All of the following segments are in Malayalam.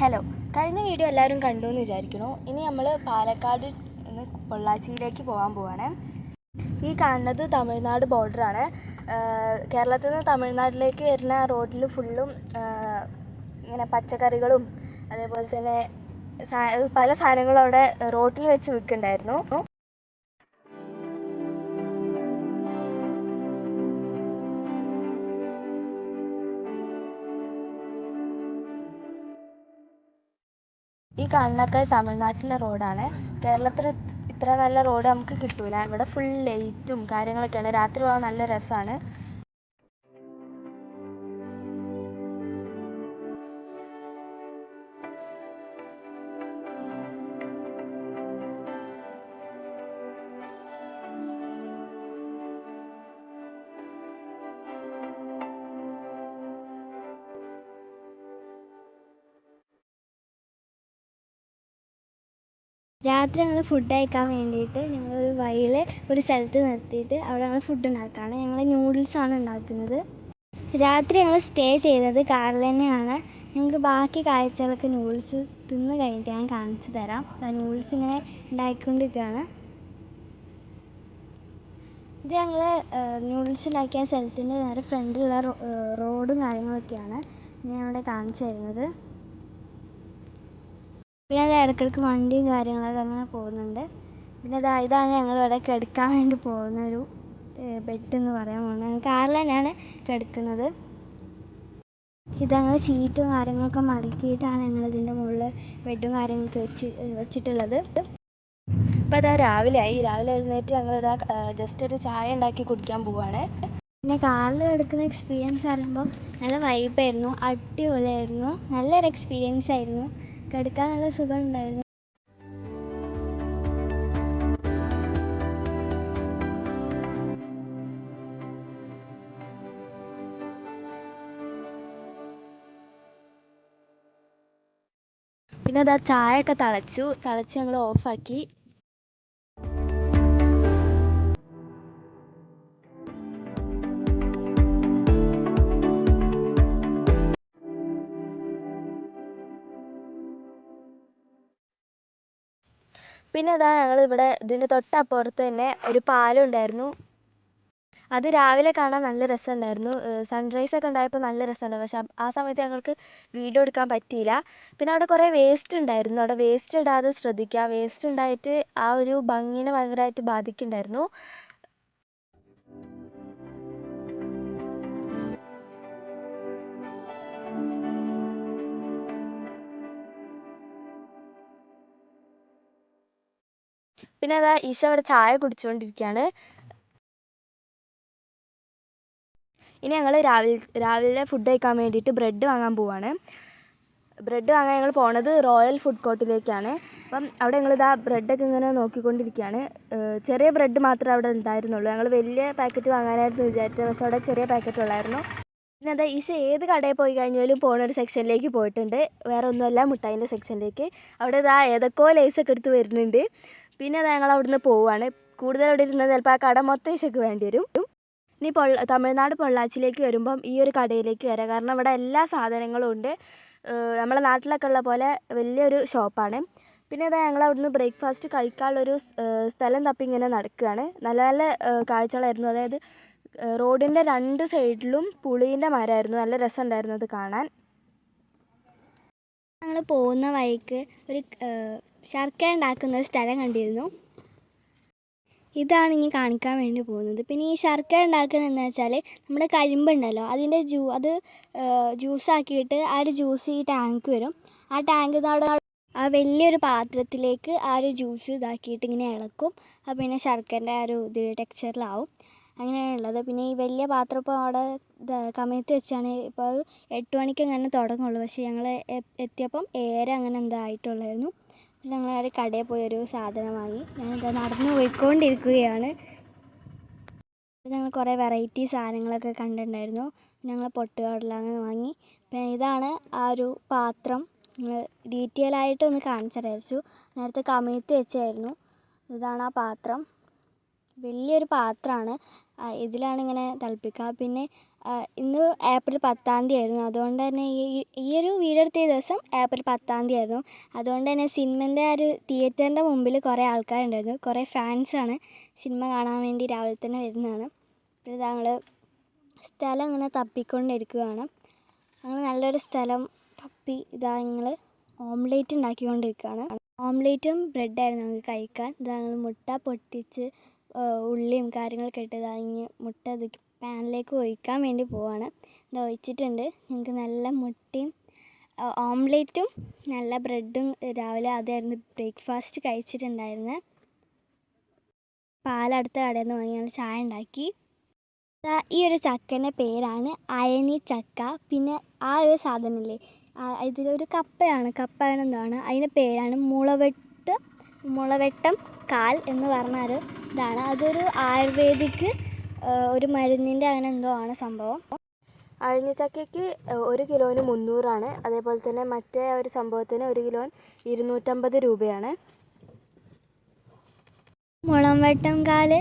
ഹലോ കഴിഞ്ഞ വീഡിയോ എല്ലാവരും കണ്ടു എന്ന് വിചാരിക്കുന്നു. ഇനി നമ്മൾ പാലക്കാട് നിന്ന് പൊള്ളാച്ചിയിലേക്ക് പോകാൻ പോവാണ്. ഈ കാണുന്നത് തമിഴ്നാട് ബോർഡറാണ് കേരളത്തിൽ നിന്ന് തമിഴ്നാട്ടിലേക്ക് വരുന്ന റോഡിൽ ഫുള്ളും ഇങ്ങനെ പച്ചക്കറികളും അതേപോലെ തന്നെ പല സാധനങ്ങളും അവിടെ റോട്ടിൽ വെച്ച് വിൽക്കുന്നുണ്ടായിരുന്നു. ഈ കാണുന്നൊക്കെ തമിഴ്നാട്ടിലെ റോഡാണ്. കേരളത്തിൽ ഇത്ര നല്ല റോഡ് നമുക്ക് കിട്ടൂല. ഇവിടെ ഫുൾ ലൈറ്റും കാര്യങ്ങളൊക്കെയാണ്. രാത്രി പോകാൻ നല്ല രസമാണ് രാത്രി ഞങ്ങൾ ഫുഡ് കഴിക്കാൻ വേണ്ടിയിട്ട് ഞങ്ങൾ ഒരു വഴിയിൽ ഒരു സ്ഥലത്ത് നിർത്തിയിട്ട് അവിടെ ഞങ്ങൾ ഫുഡ് ഉണ്ടാക്കുകയാണ് ഞങ്ങൾ ന്യൂഡിൽസാണ് ഉണ്ടാക്കുന്നത്. രാത്രി ഞങ്ങൾ സ്റ്റേ ചെയ്തത് കാറിൽ തന്നെയാണ്. ഞങ്ങൾക്ക് ബാക്കി കാഴ്ചകളൊക്കെ നൂഡിൽസ് തിന്ന് കഴിഞ്ഞിട്ട് ഞാൻ കാണിച്ചു തരാം. നൂഡിൽസ് ഇങ്ങനെ ഉണ്ടാക്കിക്കൊണ്ടിരിക്കുകയാണ് ഇത് ഞങ്ങൾ നൂഡിൽസ് ഉണ്ടാക്കിയ സ്ഥലത്തിന്റെ നേരെ ഫ്രണ്ടിലുള്ള റോഡും കാര്യങ്ങളൊക്കെയാണ് ഞാൻ ഇവിടെ കാണിച്ചു തരുന്നത്. പിന്നെ അത് ഇടയ്ക്കിടയ്ക്ക് വണ്ടിയും കാര്യങ്ങളൊക്കെ അങ്ങനെ പോകുന്നുണ്ട്. പിന്നെ ഇതാ ഇതാണ് ഞങ്ങൾ ഇവിടെ കിടക്കാൻ വേണ്ടി പോകുന്ന ഒരു ബെഡ് എന്ന് പറയാൻ പോകുന്നത്. കാറിൽ തന്നെയാണ് കിടക്കുന്നത്. ഇത് ഞങ്ങൾ സീറ്റും കാര്യങ്ങളൊക്കെ മടക്കിയിട്ടാണ് ഞങ്ങൾ ഇതിന്റെ മുകളിൽ ബെഡും കാര്യങ്ങളൊക്കെ വെച്ച് വെച്ചിട്ടുള്ളത്. ഇപ്പം അതാ രാവിലെ ആയി. രാവിലെ എഴുന്നേറ്റ് ഞങ്ങളിതാ ജസ്റ്റ് ഒരു ചായ ഉണ്ടാക്കി കുടിക്കാൻ പോവാണ്. പിന്നെ കാറിൽ കിടക്കുന്ന എക്സ്പീരിയൻസ് പറയുമ്പോൾ നല്ല വൈബായിരുന്നു അടിപൊളിയായിരുന്നു. നല്ലൊരു എക്സ്പീരിയൻസ് ആയിരുന്നു. കിടക്കാൻ നല്ല സുഖം ഉണ്ടായിരുന്നു പിന്നെ അതാ ചായ ഒക്കെ തിളച്ചു. തിളച്ച് ഞങ്ങൾ ഓഫാക്കി. പിന്നെ ഇതാ ഞങ്ങൾ ഇവിടെ ഇതിന്റെ തൊട്ടപ്പുറത്ത് തന്നെ ഒരു പാലം ഉണ്ടായിരുന്നു അത് രാവിലെ കാണാൻ നല്ല രസമുണ്ടായിരുന്നു. സൺറൈസ് ഒക്കെ ഉണ്ടായപ്പോൾ നല്ല രസമുണ്ടായിരുന്നു. പക്ഷെ ആ- സമയത്ത് ഞങ്ങൾക്ക് വീഡിയോ എടുക്കാൻ പറ്റിയില്ല. പിന്നെ അവിടെ കുറേ വേസ്റ്റ് ഉണ്ടായിരുന്നു. അവിടെ വേസ്റ്റ് ഇടാതെ ശ്രദ്ധിക്കുക. വേസ്റ്റ് ഉണ്ടായിട്ട് ആ ഒരു ഭംഗിനെ ഭയങ്കരമായിട്ട് ബാധിക്കുന്നുണ്ടായിരുന്നു. പിന്നെ അതാ ഈശ അവിടെ ചായ കുടിച്ചുകൊണ്ടിരിക്കുകയാണ് ഇനി ഞങ്ങൾ രാവിലെ രാവിലെ ഫുഡ് കഴിക്കാൻ വേണ്ടിയിട്ട് ബ്രെഡ് വാങ്ങാൻ പോവാണ്. ബ്രെഡ് വാങ്ങാൻ ഞങ്ങൾ പോണത് റോയൽ ഫുഡ് കോർട്ടിലേക്കാണ് അപ്പം അവിടെ ഞങ്ങൾ ഇതാ ബ്രെഡൊക്കെ ഇങ്ങനെ നോക്കിക്കൊണ്ടിരിക്കുകയാണ് ചെറിയ ബ്രെഡ് മാത്രമേ അവിടെ ഉണ്ടായിരുന്നുള്ളൂ. ഞങ്ങൾ വലിയ പാക്കറ്റ് വാങ്ങാനായിരുന്നു വിചാരിച്ചത്. പക്ഷെ അവിടെ ചെറിയ പാക്കറ്റ് ഉള്ളായിരുന്നു. പിന്നെ അതാ ഈശ ഏത് കടയിൽ പോയി കഴിഞ്ഞാലും പോണ ഒരു സെക്ഷനിലേക്ക് പോയിട്ടുണ്ട്. വേറെ ഒന്നുമല്ല മിഠായിന്റെ സെക്ഷനിലേക്ക് അവിടെ ഇതാ ഏതൊക്കെയോ ലേസൊക്കെ എടുത്ത് വരുന്നുണ്ട്. പിന്നെ ഞങ്ങൾ അവിടുന്ന് പോവുകയാണ് കൂടുതൽ അവിടെ ഇരുന്ന് ചിലപ്പോൾ ആ കട മൊത്തം ഈശയ്ക്ക് വേണ്ടി വരും. ഇനി പൊള്ള തമിഴ്നാട് പൊള്ളാച്ചിയിലേക്ക് വരുമ്പം ഈ ഒരു കടയിലേക്ക് വരാം. കാരണം ഇവിടെ എല്ലാ സാധനങ്ങളും ഉണ്ട്. നമ്മളെ നാട്ടിലൊക്കെ ഉള്ള പോലെ വലിയൊരു ഷോപ്പാണ്. പിന്നെ അതാ ഞങ്ങൾ അവിടുന്ന് ബ്രേക്ക്ഫാസ്റ്റ് കഴിക്കാനുള്ളൊരു സ്ഥലം തപ്പി ഇങ്ങനെ നടക്കുകയാണ്. നല്ല നല്ല കാഴ്ചകളായിരുന്നു. അതായത് റോഡിന്റെ രണ്ട് സൈഡിലും പുളീന്റെ മരമായിരുന്നു. നല്ല രസമുണ്ടായിരുന്നു അത് കാണാൻ. ഞങ്ങൾ പോകുന്ന വഴിക്ക് ഒരു ശർക്കര ഉണ്ടാക്കുന്ന ഒരു സ്ഥലം കണ്ടിരുന്നു. ഇതാണ് ഇനി കാണിക്കാൻ വേണ്ടി പോകുന്നത്. പിന്നെ ഈ ശർക്കര ഉണ്ടാക്കുന്നത് എന്താ വെച്ചാൽ നമ്മുടെ കരിമ്പുണ്ടല്ലോ അതിന്റെ ജ്യൂ അത് ജ്യൂസാക്കിയിട്ട് ആ ഒരു ജ്യൂസ് ഈ ടാങ്ക് വരും. ആ ടാങ്ക് അവിടെ ആ വലിയൊരു പാത്രത്തിലേക്ക് ആ ഒരു ജ്യൂസ് ഇതാക്കിയിട്ട് ഇങ്ങനെ ഇളക്കും. അപ്പോൾ പിന്നെ ശർക്കരന്റെ ആ ഒരു ഇത് ടെക്സ്ചറിലാവും അങ്ങനെയാണ് ഉള്ളത്. പിന്നെ ഈ വലിയ പാത്രം ഇപ്പോൾ അവിടെ കമയത്ത് വെച്ചാണ് ഇപ്പോൾ എട്ട് മണിക്ക് അങ്ങനെ തുടങ്ങുള്ളൂ. പക്ഷേ ഞങ്ങൾ എത്തിയപ്പം ഏറെ അങ്ങനെ എന്താ ആയിട്ടുള്ളായിരുന്നു. പിന്നെ ഞങ്ങൾ ഒരു കടയിൽ പോയി ഒരു സാധനം വാങ്ങി. ഞാനിത് നടന്നു പോയിക്കൊണ്ടിരിക്കുകയാണ്. ഞങ്ങൾ കുറേ വെറൈറ്റി സാധനങ്ങളൊക്കെ കണ്ടിട്ടുണ്ടായിരുന്നു. ഞങ്ങൾ പൊട്ടുകടല അങ്ങനെ വാങ്ങി. പിന്നെ ഇതാണ് ആ ഒരു പാത്രം. നിങ്ങൾ ഡീറ്റെയിൽ ആയിട്ട് ഒന്ന് കാണിച്ചറിയിച്ചു നേരത്തെ കമഴ്ത്തി വെച്ചായിരുന്നു. ഇതാണ് ആ പാത്രം. വലിയൊരു പാത്രമാണ്. ഇതിലാണ് ഇങ്ങനെ തിളപ്പിക്കുക. പിന്നെ ഇന്ന് ഏപ്രിൽ പത്താം തീയതി ആയിരുന്നു അതുകൊണ്ട് തന്നെ ഈ ഈ ഒരു വീഡിയോ എടുത്ത ദിവസം ഏപ്രിൽ പത്താം തീയതി ആയിരുന്നു അതുകൊണ്ട് തന്നെ സിനിമേന്റെ ആ ഒരു തിയേറ്ററിന്റെ മുമ്പിൽ കുറേ ആൾക്കാരുണ്ടായിരുന്നു. കുറേ ഫാൻസാണ് സിനിമ കാണാൻ വേണ്ടി രാവിലെ തന്നെ വരുന്നതാണ്. പിന്നെ ഞങ്ങൾ സ്ഥലം ഇങ്ങനെ തപ്പിക്കൊണ്ടിരിക്കുകയാണ്. ഞങ്ങൾ നല്ലൊരു സ്ഥലം തപ്പി ഇതാ ഞങ്ങൾ ഓംലേറ്റ് ഉണ്ടാക്കിക്കൊണ്ടിരിക്കുകയാണ്. ഓംലേറ്റും ബ്രെഡായിരുന്നു ഞങ്ങൾക്ക് കഴിക്കാൻ. ഇതാ ഞങ്ങൾ മുട്ട പൊട്ടിച്ച് ഉള്ളിയും കാര്യങ്ങളൊക്കെ ഇട്ട് ഇതാ ഇനി മുട്ട അത് പാനിലേക്ക് ഒഴിക്കാൻ വേണ്ടി പോവാണ്. ഇത് ഒഴിച്ചിട്ടുണ്ട്. ഞങ്ങൾക്ക് നല്ല മുട്ടയും ഓംലേറ്റും നല്ല ബ്രെഡും രാവിലെ അതായിരുന്നു ബ്രേക്ക്ഫാസ്റ്റ് കഴിച്ചിട്ടുണ്ടായിരുന്നത് പാലടുത്ത കടയിൽ നിന്ന് വാങ്ങി ഞങ്ങൾ ചായ ഉണ്ടാക്കി. ഈ ഒരു ചക്കന്റെ പേരാണ് അയനി ചക്ക. പിന്നെ ആ ഒരു സാധനമില്ലേ ഇതിലൊരു കപ്പയാണ് കപ്പ എന്താണ് അതിന്റെ പേരാണ് മുളവെട്ട് മുളവെട്ടം കാൽ എന്ന് പറഞ്ഞാൽ ഒരു ഇതാണ്. അതൊരു ആയുർവേദിക് ഒരു മരുന്നിന്റെ അങ്ങനെ എന്തോ ആണ് സംഭവം. അഴിഞ്ഞച്ചക്കയ്ക്ക് ഒരു കിലോന് മുന്നൂറാണ്. അതേപോലെ തന്നെ മറ്റേ ഒരു സംഭവത്തിന് ഒരു കിലോന് ഇരുന്നൂറ്റമ്പത് രൂപയാണ്. മുളം വെട്ടം കാൽ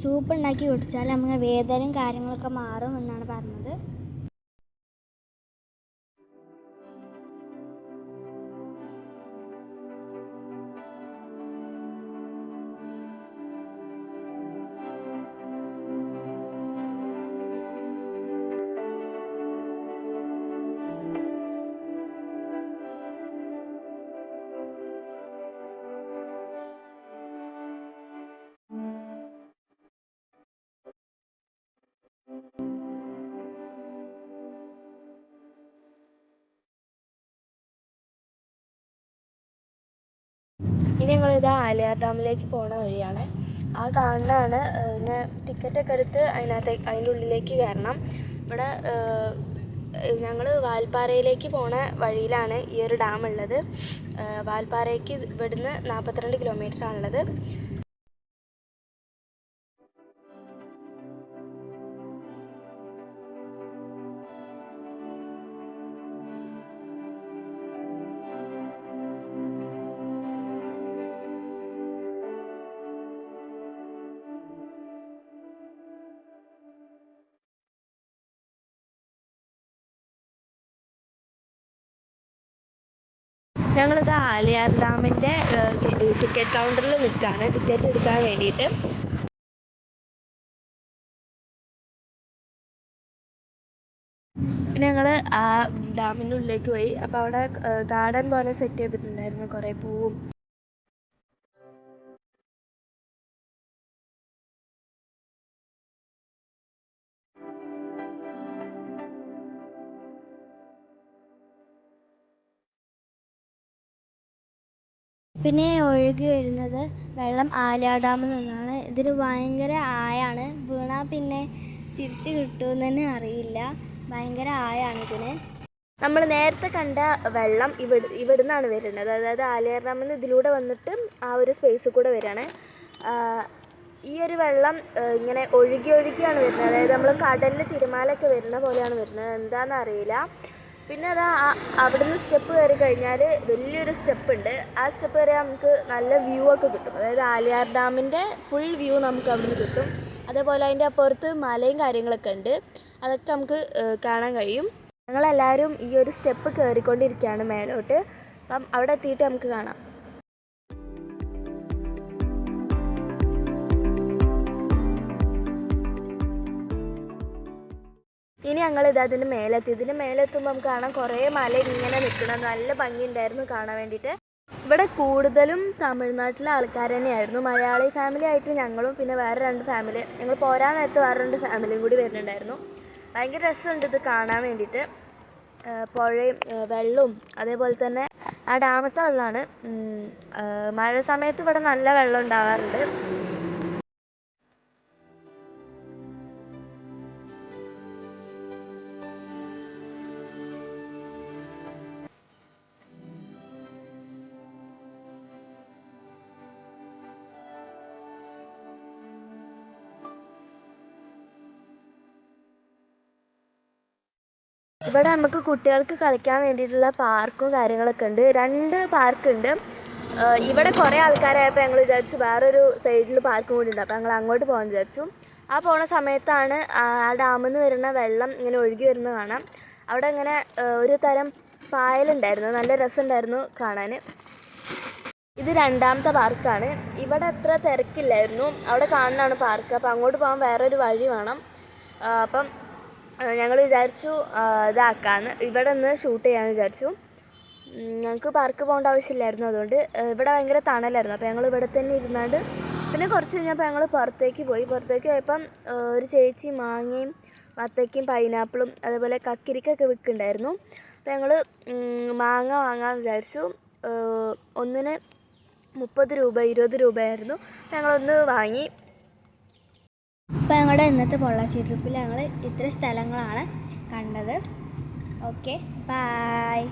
സൂപ്പ് ഉണ്ടാക്കി കുടിച്ചാൽ നമുക്ക് വേദനയും കാര്യങ്ങളൊക്കെ മാറും എന്നാണ് പറഞ്ഞത്. ഇനി ഞങ്ങളിത് ആലിയാർ ഡാമിലേക്ക് പോണ വഴിയാണ്. ആ കാണുന്നതാണ് പിന്നെ ടിക്കറ്റൊക്കെ എടുത്ത് അതിനകത്ത് അതിന്റെ ഉള്ളിലേക്ക് കയറണം. ഇവിടെ ഞങ്ങൾ വാൽപ്പാറയിലേക്ക് പോണ വഴിയിലാണ് ഈ ഒരു ഡാം ഉള്ളത് വാൽപ്പാറയ്ക്ക് ഇവിടുന്ന് നാൽപ്പത്തിരണ്ട് കിലോമീറ്റർ ഞങ്ങളിത് ആലിയാർ ഡാമിന്റെ ടിക്കറ്റ് കൗണ്ടറിൽ നിൽക്കുകയാണ് ടിക്കറ്റ് എടുക്കാൻ വേണ്ടിയിട്ട്. ഞങ്ങൾ ആ ഡാമിന്റെ ഉള്ളിലേക്ക് പോയി. അപ്പോൾ അവിടെ ഗാർഡൻ പോലെ സെറ്റ് ചെയ്തിട്ടുണ്ടായിരുന്നു കുറേ പൂവും. പിന്നെ ഒഴുകി വരുന്നത് വെള്ളം ആലിയാർ ഡാമിൽ നിന്നാണ്. ഇതിന് ഭയങ്കര ആയാണ്. വീണാൽ പിന്നെ തിരിച്ച് കിട്ടുമെന്ന് തന്നെ അറിയില്ല. ഭയങ്കര ആയാണ് ഇതിന്. നമ്മൾ നേരത്തെ കണ്ട വെള്ളം ഇവിടെ ഇവിടുന്നാണ് വരുന്നത്. അതായത് ആലിയാർ ഡാമിൽ നിന്ന് ഇതിലൂടെ വന്നിട്ട് ആ ഒരു സ്പേസിൽ കൂടെ വരികയാണ്. ഈ ഒരു വെള്ളം ഇങ്ങനെ ഒഴുകി ഒഴുകിയാണ് വരുന്നത്. അതായത് നമ്മൾ കടലിൽ തിരമാലയൊക്കെ വരുന്ന പോലെയാണ് വരുന്നത്. എന്താണെന്ന് അറിയില്ല. പിന്നെ അത് അവിടുന്ന് സ്റ്റെപ്പ് കയറി കഴിഞ്ഞാൽ വലിയൊരു സ്റ്റെപ്പ് ഉണ്ട്. ആ സ്റ്റെപ്പ് കയറി നമുക്ക് നല്ല വ്യൂ ഒക്കെ കിട്ടും. അതായത് ആലിയാർ ഡാമിന്റെ ഫുൾ വ്യൂ നമുക്ക് അവിടുന്ന് കിട്ടും. അതേപോലെ അതിന്റെ അപ്പുറത്ത് മലയും കാര്യങ്ങളൊക്കെ ഉണ്ട്. അതൊക്കെ നമുക്ക് കാണാൻ കഴിയും. ഞങ്ങളെല്ലാവരും ഈ ഒരു സ്റ്റെപ്പ് കയറിക്കൊണ്ടിരിക്കുകയാണ് മേലോട്ട്. അപ്പം അവിടെ എത്തിയിട്ട് നമുക്ക് കാണാം. ഇനി ഞങ്ങൾ ഇത് അതിന് മേലെത്തി. ഇതിന് മേലെത്തുമ്പോൾ നമുക്ക് കാണാം കുറേ മല ഇങ്ങനെ നിൽക്കണം നല്ല ഭംഗിയുണ്ടായിരുന്നു കാണാൻ വേണ്ടിയിട്ട് ഇവിടെ കൂടുതലും തമിഴ്നാട്ടിലെ ആൾക്കാർ തന്നെയായിരുന്നു. മലയാളി ഫാമിലി ആയിട്ട് ഞങ്ങളും പിന്നെ വേറെ രണ്ട് ഫാമിലി ഞങ്ങൾ പോരാൻ നേരത്ത് വേറെ രണ്ട് ഫാമിലിയും കൂടി വരുന്നുണ്ടായിരുന്നു. ഭയങ്കര രസമുണ്ട് ഇത് കാണാൻ വേണ്ടിയിട്ട് പുഴയും വെള്ളവും അതേപോലെ തന്നെ ആ ഡാമത്തെ വെള്ളമാണ്. മഴ സമയത്ത് ഇവിടെ നല്ല വെള്ളം ഉണ്ടാവാറുണ്ട്. ഇവിടെ നമുക്ക് കുട്ടികൾക്ക് കളിക്കാൻ വേണ്ടിയിട്ടുള്ള പാർക്കും കാര്യങ്ങളൊക്കെ ഉണ്ട്. രണ്ട് പാർക്ക് ഉണ്ട് ഇവിടെ കുറേ ആൾക്കാരായപ്പോൾ ഞങ്ങൾ വിചാരിച്ചു വേറൊരു സൈഡിൽ പാർക്കും കൂടി ഉണ്ട്. അപ്പോൾ ഞങ്ങൾ അങ്ങോട്ട് പോകാൻ വിചാരിച്ചു. ആ പോണ സമയത്താണ് ആ ഡാമിൽ നിന്ന് വരുന്ന വെള്ളം ഇങ്ങനെ ഒഴുകി വരുന്നത് കാണാം. അവിടെ ഇങ്ങനെ ഒരു തരം പായലുണ്ടായിരുന്നു. നല്ല രസമുണ്ടായിരുന്നു കാണാൻ ഇത് രണ്ടാമത്തെ പാർക്കാണ്. ഇവിടെ അത്ര തിരക്കില്ലായിരുന്നു. അവിടെ കാണുന്നതാണ് പാർക്ക്. അപ്പോൾ അങ്ങോട്ട് പോകാൻ വേറൊരു വഴി വേണം. അപ്പം ഞങ്ങൾ വിചാരിച്ചു ഇതാക്കാന്ന്. ഇവിടെ നിന്ന് ഷൂട്ട് ചെയ്യാമെന്ന് വിചാരിച്ചു. ഞങ്ങൾക്ക് പാർക്ക് പോകേണ്ട ആവശ്യമില്ലായിരുന്നു അതുകൊണ്ട് ഇവിടെ ഭയങ്കര തണലായിരുന്നു. അപ്പോൾ ഞങ്ങൾ ഇവിടെ തന്നെ ഇരുന്നാണ്ട് പിന്നെ കുറച്ച് കഴിഞ്ഞപ്പോൾ ഞങ്ങൾ പുറത്തേക്ക് പോയി. പുറത്തേക്ക് പോയപ്പം ഒരു ചേച്ചി മാങ്ങയും വത്തയ്ക്കും പൈനാപ്പിളും അതേപോലെ കക്കിരിക്കൊക്കെ വിൽക്കുന്നുണ്ടായിരുന്നു അപ്പോൾ ഞങ്ങൾ മാങ്ങ വാങ്ങാമെന്ന് വിചാരിച്ചു. ഒന്നിന് മുപ്പത് രൂപ ഇരുപത് രൂപയായിരുന്നു. ഞങ്ങളൊന്ന് വാങ്ങി. അപ്പോൾ ഞങ്ങളുടെ ഇന്നത്തെ പൊള്ളാച്ചി ട്രിപ്പിൽ ഞങ്ങൾ ഇത്ര സ്ഥലങ്ങളാണ് കണ്ടത്. Okay bye